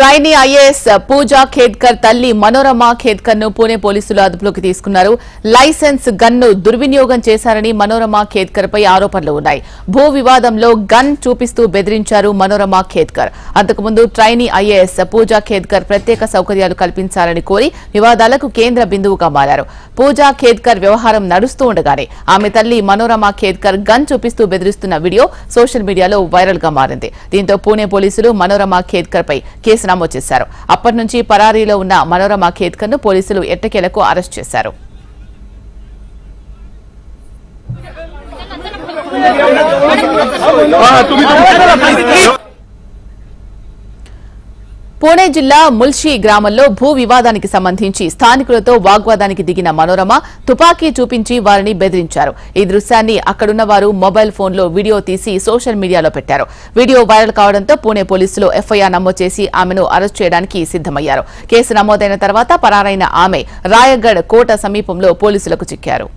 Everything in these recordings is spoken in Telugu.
ట్రైనీ ఐఏఎస్ పూజా ఖేద్కర్ తల్లి మనోరమ ఖేద్కర్ను పూణే పోలీసులు అదుపులోకి తీసుకున్నారు. లైసెన్స్ గన్ను దుర్వినియోగం చేశారని మనోరమ ఖేద్కర్ పై ఆరోపణలు ఉన్నాయి. భూ వివాదంలో గన్ చూపిస్తూ బెదిరించారు మనోరమ ఖేద్కర్. అంతకుముందు ట్రైనీ ఐఏఎస్ పూజా ఖేద్కర్ ప్రత్యేక సౌకర్యాలు కల్పించాలని కోరి వివాదాలకు కేంద్ర బిందువుగా మారారు. పూజా ఖేద్కర్ వ్యవహారం నడుస్తూ ఉండగానే ఆమె తల్లి మనోరమ ఖేద్కర్ గన్ చూపిస్తూ బెదిరిస్తున్న వీడియో సోషల్ మీడియాలో వైరల్గా మారింది. దీంతో పూణే పోలీసులు మనోరమ ఖేద్కర్ పై కేసు నమోదు చేశారు. అప్పటి నుంచి పరారీలో ఉన్న మనోరమ ఖేద్కర్ను పోలీసులు ఎట్టకేలకు అరెస్ట్ చేశారు. పూణే జిల్లా ముల్షీ గ్రామంలో భూ వివాదానికి సంబంధించి స్థానికులతో వాగ్వాదానికి దిగిన మనోరమ తుపాకీ చూపించి వారిని బెదిరించారు. ఈ దృశ్యాన్ని అక్కడున్న వారు మొబైల్ ఫోన్లో వీడియో తీసి సోషల్ మీడియాలో పెట్టారు. వీడియో వైరల్ కావడంతో పూణే పోలీసులు ఎఫ్ఐఆర్ నమోదు చేసి ఆమెను అరెస్ట్ చేయడానికి సిద్దమయ్యారు కేసు నమోదైన తర్వాత పరారైన ఆమె రాయగఢ్ కోట సమీపంలో పోలీసులకు చిక్కారు.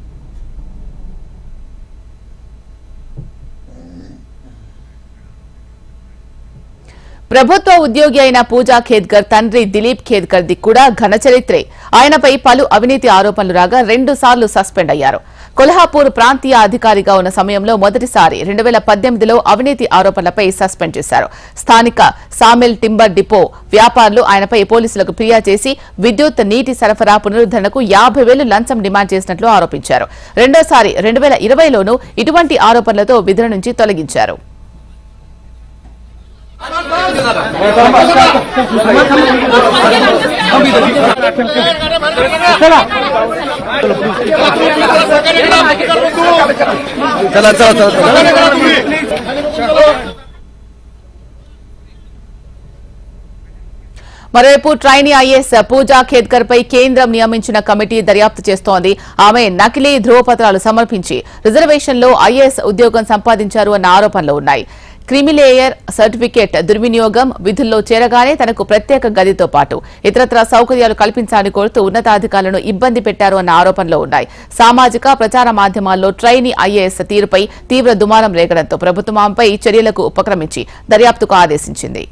ప్రభుత్వ ఉద్యోగి అయిన పూజా ఖేద్కర్ తండ్రి దిలీప్ ఖేద్కర్ ది కూడా ఘన చరిత్రే. ఆయనపై పలు అవినీతి ఆరోపణలు రాగా రెండు సార్లు సస్పెండ్ అయ్యారు. కొల్హాపూర్ ప్రాంతీయ అధికారిగా ఉన్న సమయంలో మొదటిసారి రెండు వేల పద్దెనిమిదిలో అవినీతి ఆరోపణలపై సస్పెండ్ చేశారు. స్థానిక సామెల్ టింబర్ డిపో వ్యాపారులు ఆయనపై పోలీసులకు ఫిర్యాదు చేసి విద్యుత్ నీటి సరఫరా పునరుద్ధరణకు యాభై వేలు లంచం డిమాండ్ చేసినట్లు ఆరోపించారు. రెండోసారి రెండు వేల ఇరవైలోనూ ఇటువంటి ఆరోపణలతో విధుల నుంచి తొలగించారు. चला चला चला चला మరోవైపు ట్రైనీ ఐఏఎస్ పూజా ఖేద్కర్ పై కేంద్రం నియమించిన కమిటీ దర్యాప్తు చేస్తోంది ఆమె నకిలీ ధ్రువపత్రాలు సమర్పించి రిజర్వేషన్లో ఐఏఎస్ ఉద్యోగం సంపాదించారు అన్న ఆరోపణలు ఉన్నాయి క్రిమిలేయర్ సర్టిఫికేట్ దుర్వినియోగం విధుల్లో చేరగానే తనకు ప్రత్యేక గదితో పాటు ఇతరత్ర సౌకర్యాలు కల్పించాలని కోరుతూ ఉన్నతాధికారులను ఇబ్బంది పెట్టారు అన్న ఆరోపణలు ఉన్నాయి. సామాజిక ప్రచార మాధ్యమాల్లో ట్రైనీ ఐఏఎస్ తీరుపై తీవ్ర దుమారం రేగడంతో ప్రభుత్వం ఆమెపై చర్యలకు ఉపక్రమించి దర్యాప్తుకు ఆదేశించింది.